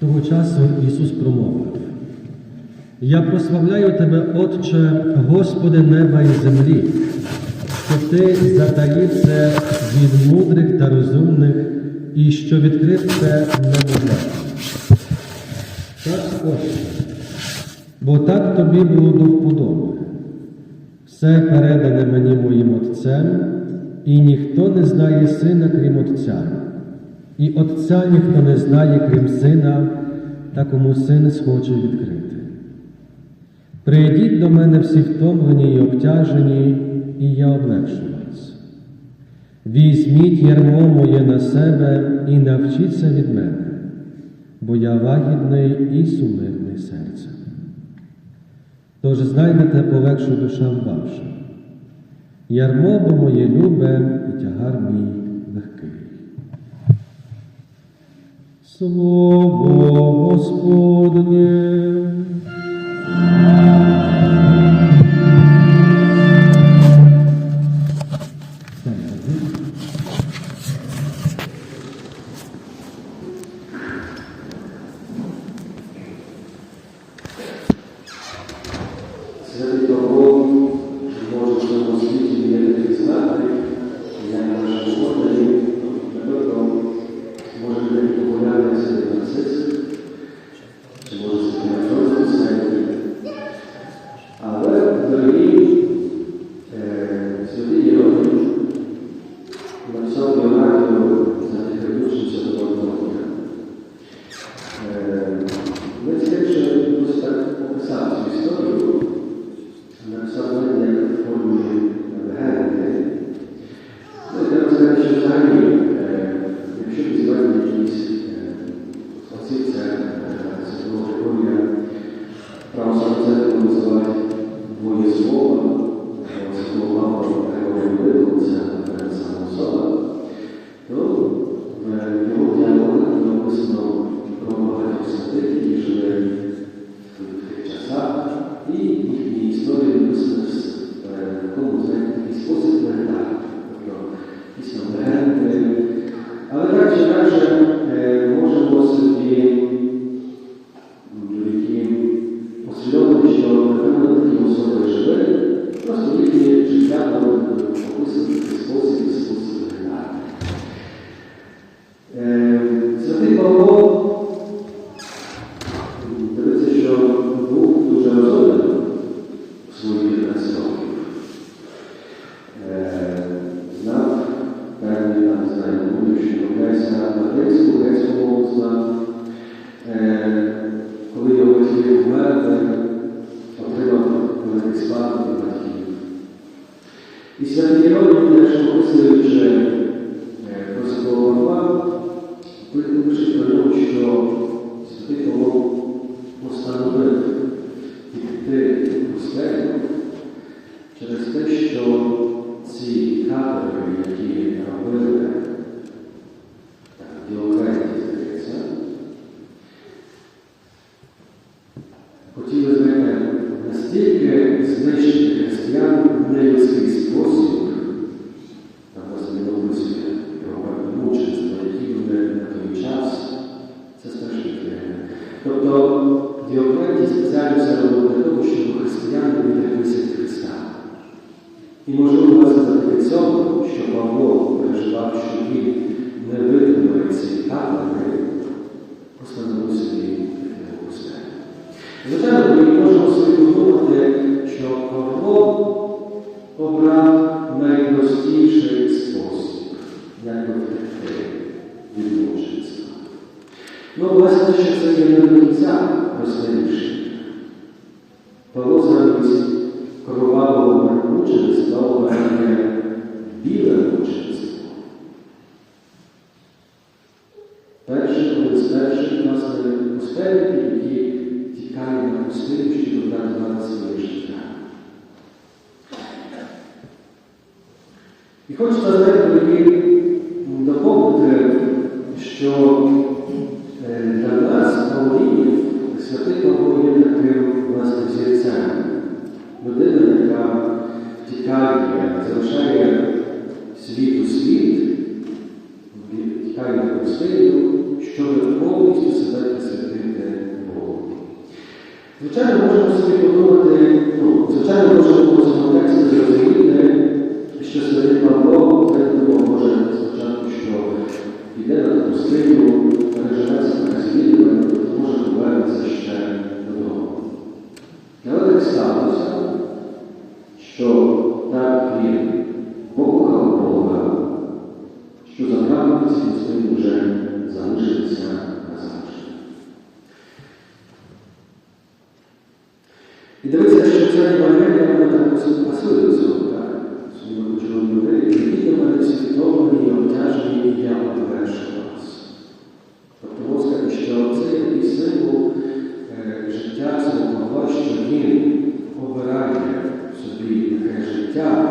Того часу Ісус промовив. Я прославляю Тебе, Отче, Господи неба і землі, що Ти затаїв від мудрих та розумних і що відкрив це немовлятам. Так, Отче, бо так тобі було до вподоби. Все передане мені моїм Отцем, і ніхто не знає сина, крім Отця. І Отця ніхто не знає, крім сина, та кому син схоче відкрити. Прийдіть до мене всі втомлені і обтяжені, і я облегшу вас. Візьміть ярмо моє на себе і навчіться від мене, бо я лагідний і сумирний серцем. Тож знайдете полегшу душам ваша. Ярмо бо моє любе і тягар мій легкий. Слово Господнє. Святий Uh, хотіли знаєте, настільки знищити християн в нелюдський спосіб, там власне не описує його певні мученства, які були на той час, це страшні книги. Тобто Діокретій спеціально це робив для того, щоб християни відреклися від Христа. І можливо завдяки цьому, що Павло переживав, що він не витримає ці табори, постановив собі таке пустелю. Звичайно, ми можемо собі подумати, що Павло обрав найпростіший спосіб, як втекти від мученства. Ну, власне, що це є не до кінця просте Перший один з перших нас пустельників, які тікають на пустиню, щоб дати своє життя. І хочу сказати, доповнити, що е, для нас Павлінів святий Павло є таким власним зірцем. Людина, яка тікає, залишає світ у світ, тікає на пустиню, щоб повністю себе присвятити Богу. Звичайно, можемо собі подумати, ну, звичайно, можемо по цьому тексту зрозуміти, що себе читаю сказати, що це якийсь символ життя цього що він обирає собі життя,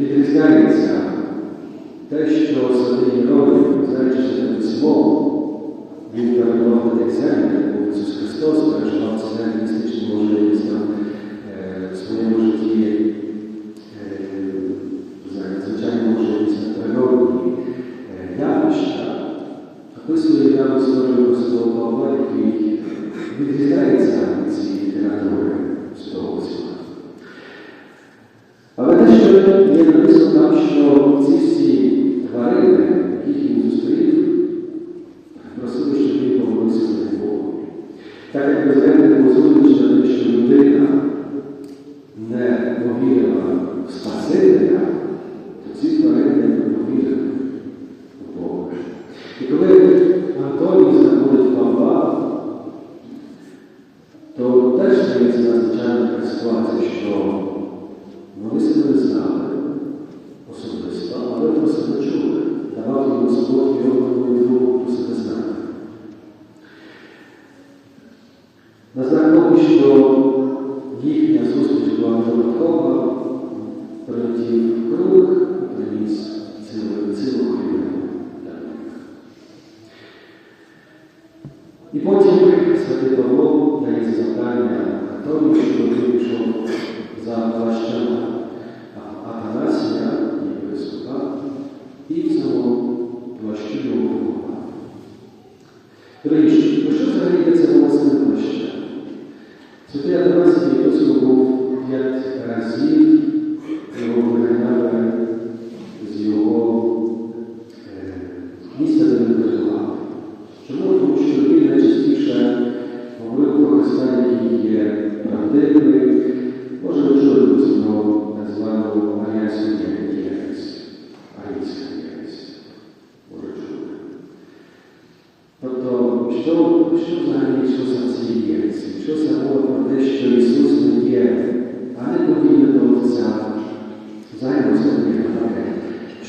відрізняється те, що святий робить, знаючи від свого, він перебував на тих землях, бо Ісус Христос переживав це землі містичні можливість е, в своєму житті, е, звичайно, можливість на природні е, явища, описує явно сторону свого Павла, який відрізняється від цієї літератури. є написано там, що ці всі тварини, які він зустрів, І потім святий Павло дає завдання, тому що він пішов за плащами.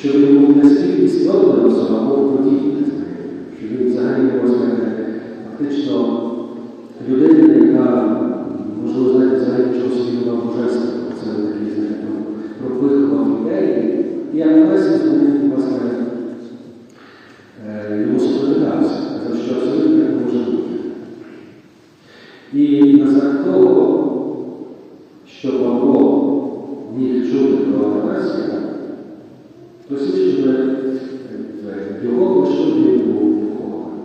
що він був настільки складним особа, був подібне, що він взагалі був фактично людина, яка, можливо, знаєте, взагалі чогось відома божества, це такий знаєте, ну, пропихував ідеї, і Ананасій з ним власне йому сподобався, казав, що абсолютно не може бути. І на знак того, що Павло міг чути про Ананасія, Jesteśmy w białowym szczycie pochowani.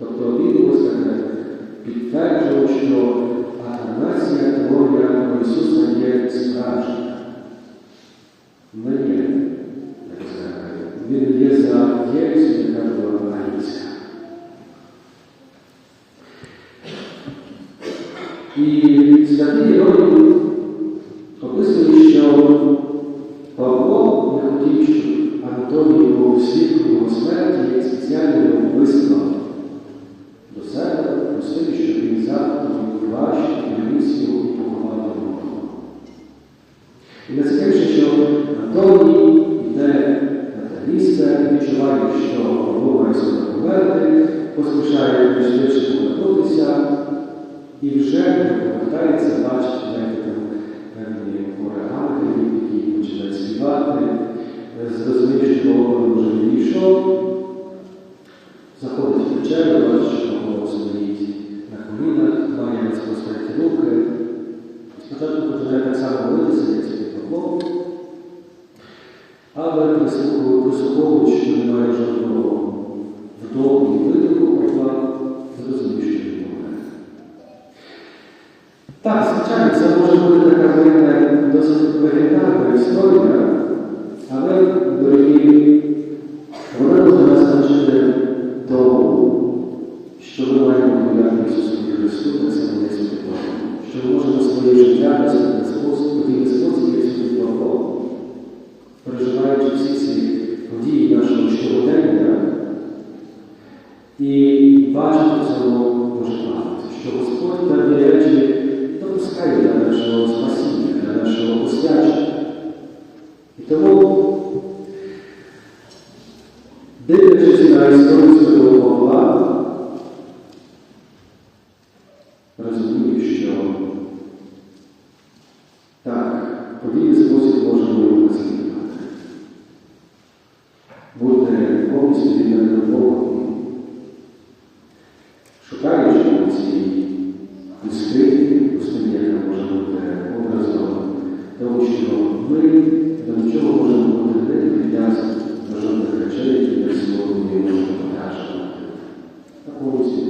Doktorino skarnet potwierdzał, że atanasja teoria Jezusa jest sprawna. My nie, jak znają. My nie za wielcy każdą analizę. I zdawienie robił досить легендарна історія, але, дорогі, вона може нас тому, що ми маємо довіряти Ісусу Христу, само як Святий Що ми можемо своє життя на спосіб, у такий спосіб, як Святий Павло, переживаючи всі ці події нашого щодення, можемо бути не прив'язані до жодних речей, які ми сьогодні можемо покажувати, а повністю